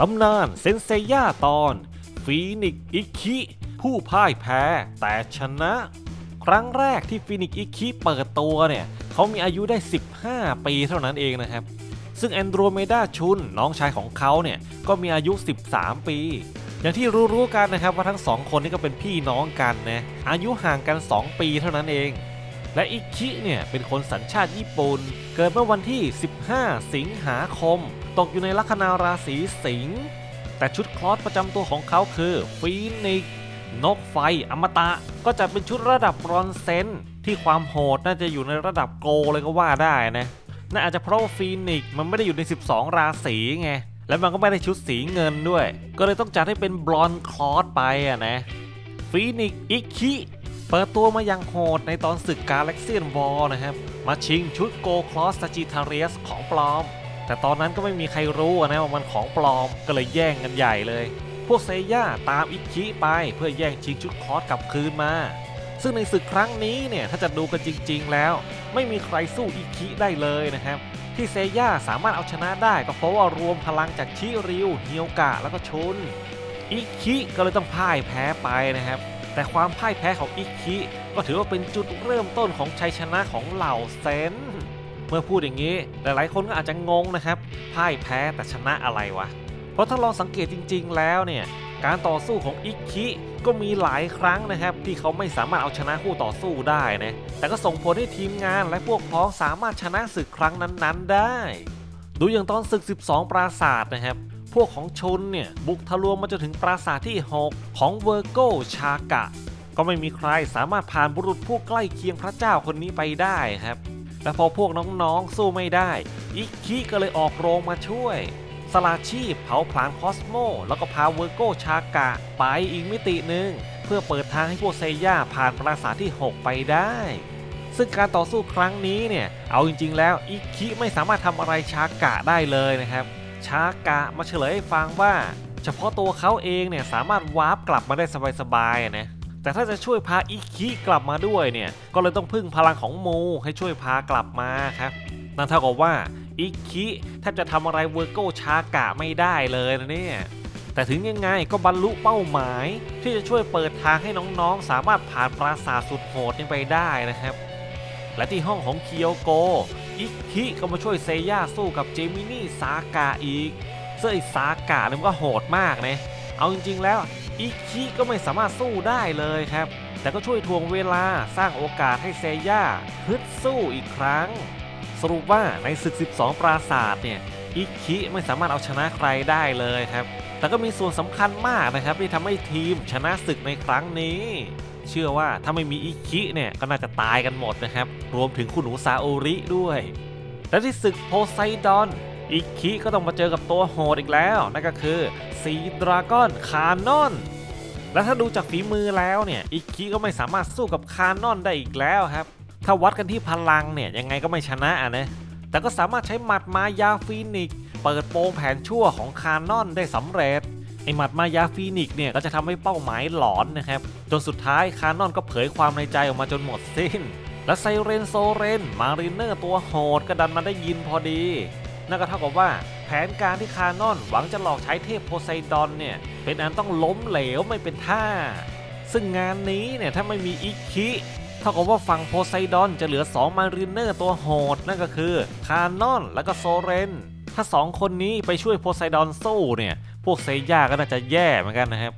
ตำนานเซนเซย่าตอน ฟีนิกอิคิ ผู้พ่ายแพ้แต่ชนะ ครั้งแรกที่ฟีนิกอิคิเปิดตัวเนี่ยเขามีอายุได้ 15 ปีเท่านั้นเองนะครับ ซึ่งแอนโดรเมดาชุนน้องชายของเขาเนี่ยก็มีอายุ 13 ปี อย่างที่รู้ๆกันนะครับว่าทั้งสองคนนี้ก็เป็นพี่น้องกันนะอายุห่างกัน 2 ปีเท่านั้นเอง และอิคิเนี่ยเป็นคนสัญชาติญี่ปุ่น เกิดเมื่อวันที่ 15 สิงหาคม ตกอยู่ในลัคนาราศีสิงห์แต่ชุดคลอสประจำตัวของเขาคือฟีนิกนกไฟอมตะ ก็จะเป็นชุดระดับบรอนเซนที่ความโหดน่าจะอยู่ในระดับโกลเลยก็ว่าได้นะน่าอาจจะเพราะว่าฟีนิกมันไม่ได้อยู่ใน 12 ราศีไงแล้วมันก็ไม่ได้ชุดสีเงินด้วย ก็เลยต้องจัดให้เป็นบลอนคลอสไปอะนะฟีนิกอิคิ เปิดตัวมาอย่างโหดในตอนศึกกาแล็กเซียนวอลนะครับ มาชิงชุดโกคลอสซาจิทาเรียสของปลอม แต่ตอนนั้นก็ไม่มีใครรู้นะว่ามันของปลอมก็เลยแย่งกันใหญ่เลย พวกเซย่าตามอิคิไปเพื่อแย่งชิงชุดคลอสกลับคืนมา ซึ่งในศึกครั้งนี้เนี่ยถ้าจะดูกันจริง ๆ แล้ว ไม่มีใครสู้อิคิได้เลยนะครับที่เซย่าสามารถเอาชนะได้ก็เพราะว่ารวมพลังจากชิริวเฮียวกะแล้วก็ชุนอิคิก็เลยต้องพ่ายแพ้ไปนะครับ แต่ความพ่ายแพ้ของอิคิก็ถือว่าเป็นจุดเริ่มต้นของชัยชนะของเหล่าเซน เมื่อพูดอย่างนี้หลายๆ คนก็อาจจะงงนะครับพ่ายแพ้แต่ชนะอะไรวะ เพราะถ้าลองสังเกตจริง ๆ แล้วเนี่ยการต่อสู้ของอิคิก็มีหลายครั้งนะครับ ที่เขาไม่สามารถเอาชนะคู่ต่อสู้ได้นะแต่ก็ส่งผลให้ทีมงานและพวกพ้องสามารถชนะศึกครั้งนั้นๆได้ ดูอย่างตอนศึก 12 ปราศาสตร์นะครับ พวกของชนเนี่ยบุกทะลวงมาจนถึงปราสาทที่ 6 ของเวอร์โกชากะ ก็ไม่มีใครสามารถผ่านบุรุษผู้ใกล้เคียงพระเจ้าคนนี้ไปได้ครับ และพอพวกน้องๆสู้ไม่ได้ อิคิก็เลยออกโรงมาช่วย สลาชีพเผาผลาญคอสโม แล้วก็พาเวอร์โกชากะไปอีกมิติหนึ่งเพื่อเปิดทางให้พวกเซย่าผ่านปราสาทที่ 6 ไปได้ ซึ่งการต่อสู้ครั้งนี้เนี่ย เอาจริงๆ แล้วอิคิไม่สามารถทำอะไรชากะได้เลยนะครับ ชากะมาเฉลยให้ฟังว่า เฉพาะตัวเขาเองเนี่ยสามารถวาร์ปกลับมาได้สบายๆนะแต่ถ้าจะช่วยพาอิคิกลับมาด้วยเนี่ยก็เลยต้องพึ่งพลังของมูให้ช่วยพากลับมาครับนั่นเท่ากับว่าอิคิแทบจะทำอะไรเวอร์โกชากะไม่ได้เลยนะเนี่ยแต่ถึงยังไงก็บรรลุเป้าหมาย ที่จะช่วยเปิดทางให้น้องๆ สามารถผ่านปราสาทสุดโหดนี้ไปได้นะครับ และที่ห้องของเคียวโก อิคิก็มาช่วยเซย่าสู้กับเจมินี่ซากะอีกซึ่งซากะเนี่ยมันก็โหดมากนะเอาจริงๆแล้วอิคิก็ไม่สามารถสู้ได้เลยครับ แต่ก็ช่วยทวงเวลาสร้างโอกาสให้เซย่าฮึดสู้อีกครั้ง สรุปว่าในศึก 12 ปราศาสตร์เนี่ยอิคิไม่สามารถเอาชนะใครได้เลยครับ แต่ก็มีส่วนสำคัญมากนะครับที่ทำให้ทีมชนะศึกในครั้งนี้ เชื่อว่าถ้าไม่มีอิคิเนี่ยก็น่าจะตายกันหมดนะครับ รวมถึงคุณหนูซาโอริด้วย และที่ศึกโพไซดอนอิคิก็ต้องมาเจอกับตัวโหดอีกแล้ว นั่นก็คือซีดราก้อนคานอน และถ้าดูจากฝีมือแล้วเนี่ยอิคิก็ไม่สามารถสู้กับคานอนได้อีกแล้วครับ ถ้าวัดกันที่พลังเนี่ยยังไงก็ไม่ชนะอะนะแต่ก็สามารถใช้หมัดมายาฟีนิก เปิดโปงแผนชั่วของคานอนได้สำเร็จ ไอหมัดมายาฟีนิกเนี่ยก็จะทำให้เป้าหมายหลอนนะครับ จนสุดท้ายคานอนก็เผยความในใจออกมาจนหมดสิ้น และไซเรนโซเรนมาริเนอร์ตัวโหดก็ดันมาได้ยินพอดี นั่นก็เท่ากับว่าแผนการที่คานอนหวังจะหลอกใช้เทพโพไซดอนเนี่ยเป็นอันต้องล้มเหลวไม่เป็นท่า ซึ่งงานนี้เนี่ยถ้าไม่มีอิคิเท่ากับว่าฝั่งโพไซดอนจะเหลือ 2 มาริเนอร์ตัวโหด นั่นก็คือคานอนและก็โซเรนถ้า 2 คนนี้ไปช่วยโพไซดอนสู้เนี่ย พวกเซย่าก็น่าจะแย่เหมือนกันนะครับ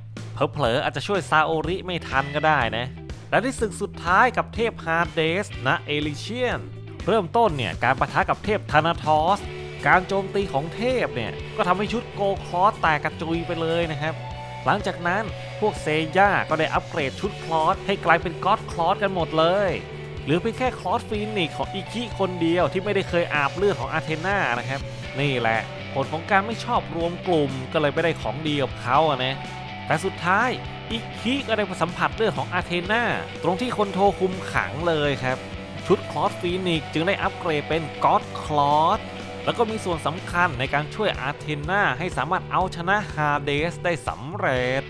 เผลอๆอาจจะช่วยซาโอริไม่ทันก็ได้นะ และที่ศึกสุดท้ายกับเทพฮาร์เดสนะเอลิเชียน เริ่มต้นเนี่ยการประทะกับเทพธานาทอส การโจมตีของเทพเนี่ยก็ทำให้ชุดโกคลอสแตกกระจุยไปเลยนะครับ หลังจากนั้นพวกเซย่าก็ได้อัปเกรดชุดคลอสให้กลายเป็นก็อดคลอสกันหมดเลยหลือเพียงแค่คลอสฟีนิกของอิคิคนเดียวที่ไม่ได้เคยอาบเลือดของอาเทนานะครับนี่แหละ ผลของการไม่ชอบรวมกลุ่มก็เลยไม่ได้ของดีกับเขาอะนะ แต่สุดท้ายอิคิก็ได้สัมผัสเลือดของอาเทนาตรงที่คนโทคุมขังเลยครับ ชุดคลอสฟีนิกจึงได้อัปเกรดเป็นก็อดคลอสแล้วก็มีส่วนสำคัญในการช่วยอาร์เทนาให้สามารถเอาชนะฮาเดสได้สำเร็จ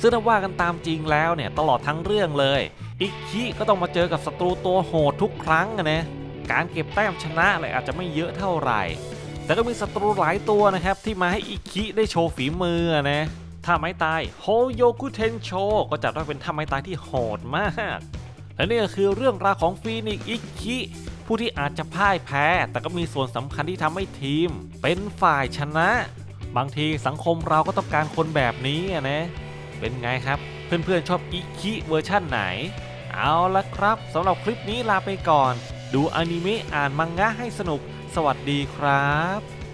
ซึ่งถ้าว่ากันตามจริงแล้วเนี่ยตลอดทั้งเรื่องเลยอิคิก็ต้องมาเจอกับศัตรูตัวโหดทุกครั้งนะการเก็บแต้มชนะเลยอาจจะไม่เยอะเท่าไหร่ แต่ก็มีศัตรูหลายตัวนะครับ ที่มาให้อิคิได้โชว์ฝีมือนะท่าไม้ตายโฮโยกุเทนโชก็จัดว่าเป็นท่าไม้ตายที่โหดมาก และนี่ก็คือเรื่องราวของฟีนิกซ์อิคิผู้ที่อาจจะพ่ายแพ้ แต่ก็มีส่วนสำคัญที่ทำให้ทีม เป็นฝ่ายชนะ บางทีสังคมเราก็ต้องการคนแบบนี้นะ เป็นไงครับ เพื่อนๆชอบอิคิเวอร์ชั่นไหน เอาละครับสำหรับคลิปนี้ลาไปก่อน ดูอนิเมะอ่านมังงะให้สนุก สวัสดีครับ